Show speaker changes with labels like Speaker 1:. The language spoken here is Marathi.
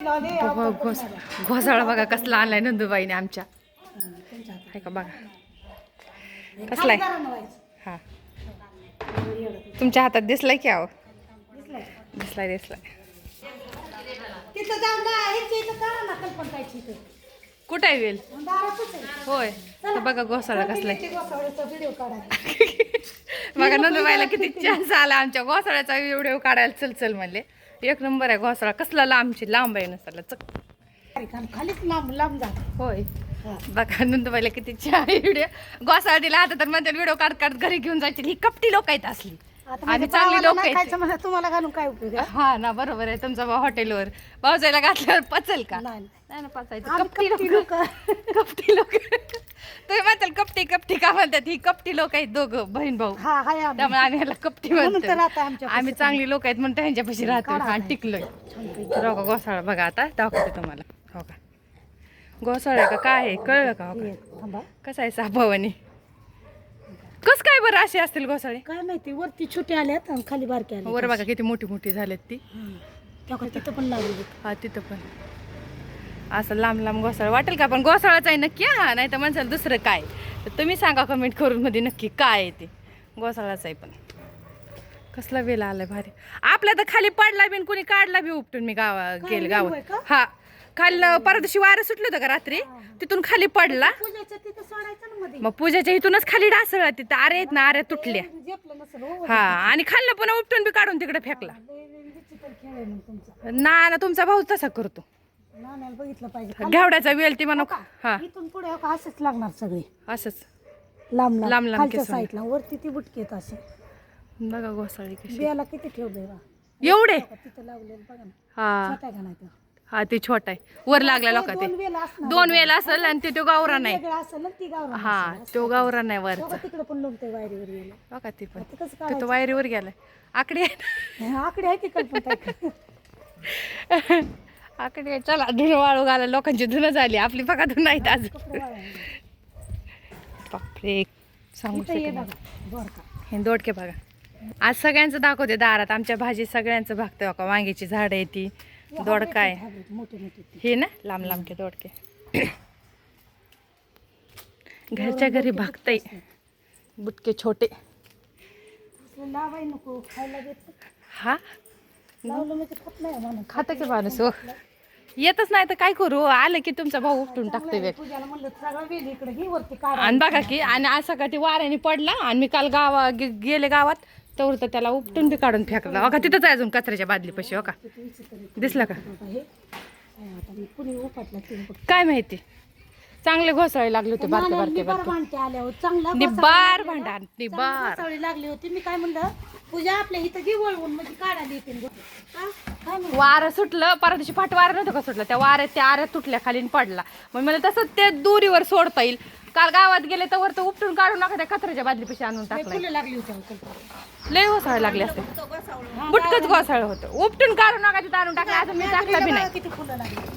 Speaker 1: बघा घोस घोसाळा बघा कसला आणलाय नंदुबाईने आमच्या. आहे का बघा. कसलाय? हा. तुमच्या हातात दिसलाय की अहो दिसलाय. दिसलाय कुठं आहे वेल? होय. बघा घोसाळा कसलाय. बघा नंदुबाईला किती चान्स आला आमच्या घोसाळ्याचा व्हिडिओ काढायला चल चल म्हणले. एक नंबर आहे घोसाळा. कसला लांबची लांब आहे नसला चक.
Speaker 2: खालीच लांब लांब जा.
Speaker 1: होय. बघा नंदुबाईला किती छान व्हिडिओ घोसाळा दिला आता तर म्हणते व्हिडिओ काढ काढ घरी घेऊन जायची. ही कपटी लोक आहेत असली.
Speaker 2: माझ्या
Speaker 1: चांगली लोक आहेत.
Speaker 2: तुम्हाला घालून काय उपयोग?
Speaker 1: हा ना बरोबर आहे. तुमचा भाऊ हॉटेलवर. भाऊजाईला घातल्यावर पचल का?
Speaker 2: नाही.
Speaker 1: ना पचायचं. कपटी लोकं. कपटी लोक. तुम्ही म्हणताल कपटी कपटी का म्हणतात? ही कपटी लोक आहेत दोघं बहीण भाऊ.
Speaker 2: हा हाय आम्ही.
Speaker 1: त्यामुळे आम्ही ह्याला कपटी
Speaker 2: म्हणून तर
Speaker 1: म्हणतो
Speaker 2: आता आमच्या
Speaker 1: आम्ही चांगली लोक आहेत म्हणून त्यांच्यापाशी राहतो
Speaker 2: काढा
Speaker 1: आणि. टिकलोय. हो का घोसाळा बघा आता दाखवते तुम्हाला. हो का? घोसाळा का काय आहे? कळलं का? हो
Speaker 2: हे, थांबा.
Speaker 1: कसं आहे साभावानी कस काय बरं असे असतील घोसाळे
Speaker 2: काय माहिती वरती छोटे आल्यात आणि खाली बारके आले
Speaker 1: वर बघा किती मोठी मोठी झालेत ती.
Speaker 2: तिथं पण लागली
Speaker 1: हा तिथं पण. असं लांब लांब घोसाळा वाटेल का? पण घोसाळाच आहे नक्की हा. नाही तर माणसाला दुसरं काय? तर तुम्ही सांगा कमेंट करून मध्ये नक्की काय आहे ते. घोसाळाच आहे पण. कसला वेळ आलाय भारी. आपल्या तर खाली पडला बी कुणी काढला बी उपटून मी गावा गेले गावात? हा. खाली परदेशी वारं सुटलं होतं का रात्री? तिथून खाली पडला. मग पूजाच्या इथूनच खाली डासळला तिथं. आरे आहेत ना आरे तुटल्या.
Speaker 2: हो
Speaker 1: हा आणि खाल्लं पण उपटून बी काढून तिकडे फेकला. ना ना तुमचा भाऊ तसा करतो.
Speaker 2: नाण्याला बघितलं पाहिजे.
Speaker 1: घेवड्याचा वेल ती म्हणू हा
Speaker 2: इथून पुढे हो का असंच लागणार सगळे?
Speaker 1: असंच.
Speaker 2: लांब
Speaker 1: लांब
Speaker 2: लांब खालच्या
Speaker 1: केस
Speaker 2: साईडला वरती ती बुटकी येत असे
Speaker 1: बघा घोसाळी कशी.
Speaker 2: बियाला किती ठेवलंय बा?
Speaker 1: एवढे?
Speaker 2: तिथं लावलेलं बघा ना.
Speaker 1: हा.
Speaker 2: छोटा का नाही तो?
Speaker 1: हा ते छोटा आहे. वर लागला लोक
Speaker 2: दोन
Speaker 1: ते
Speaker 2: वेल असणार
Speaker 1: दोन वेल असेल आणि ते तो गावरा नाही.
Speaker 2: वेगळं असेल ना ती गावरान
Speaker 1: हा तो गावरा नाही वरचा.
Speaker 2: तिकडे पण लोकते वायरीवर गेलं.
Speaker 1: बघा ते पण.
Speaker 2: ते
Speaker 1: वायरीवर गेलाय. आकडे आहे
Speaker 2: आकडे आहे की
Speaker 1: ना. आकडे. चला धुणं वाळू घाला. लोकांची धुणं झाली. आपली बघा धुणं आहेत आज. बापरे सांगू हे दोडके बघा. आज सगळ्यांचं दाखवते दारात. आमच्या भाजी सगळ्यांचं भागतंय बघा. वांग्याची झाडं आहे ती. दोडका आहे. हे ना? लांब लांबके दोडके. घरच्या घरी भागतय. बुटके छोटे.
Speaker 2: असलं लावाय नको खायला देत
Speaker 1: हा?
Speaker 2: म्हणजे खातं
Speaker 1: की माणूस हो? येतच नाही तर काय करू? आलं की तुमचा भाऊ उपटून टाकते वेग
Speaker 2: पूजाला म्हणलं सगळं वेल इकडे घे वरती काढ
Speaker 1: आणि बघा की आणि आज सकाळी ती वाऱ्याने पडला आणि मी काल गावा गे- गेले गावात तर तर त्याला उपटून बी काढून फेकला. हो का? तिथंच आहे अजून कचऱ्याच्या बादलीपाशी हो का? दिसला का?
Speaker 2: हे. काय आता मी कुणी उपटला ते उपट
Speaker 1: काय माहिती? चांगले घोसाळे लागले होते बारके बारके बारके.
Speaker 2: आल्यावर चांगला
Speaker 1: निबार भांडा निबार.
Speaker 2: घोसावळी लागली होती मी काय म्हणलं पूजा आपल्या इथं घे वळवून म्हणजे काढायला येते ना. हा? काय म्हणलं?
Speaker 1: वारं सुटलं परत दिवशी फाट वारं नव्हतं का सुटलं? त्या वाऱ्यात त्या आऱ्यात तुटल्या खाली पडला. मग मला तसंच ते दुरीवर सोडता येईल. काल गावात गेले तर वर तर उपटून काढून नका त्या कचऱ्याच्या बादलीपाशी आणून टाकलाय.
Speaker 2: फुलं लागली होती अहो कल्पना.
Speaker 1: लय घोसाळे लागले असते. बुटकच घोसाळ होतं. उपटून काढून नका तिथं आणून टाकलं अजून मी टाकला बी नाही.
Speaker 2: किती फुलं लागली.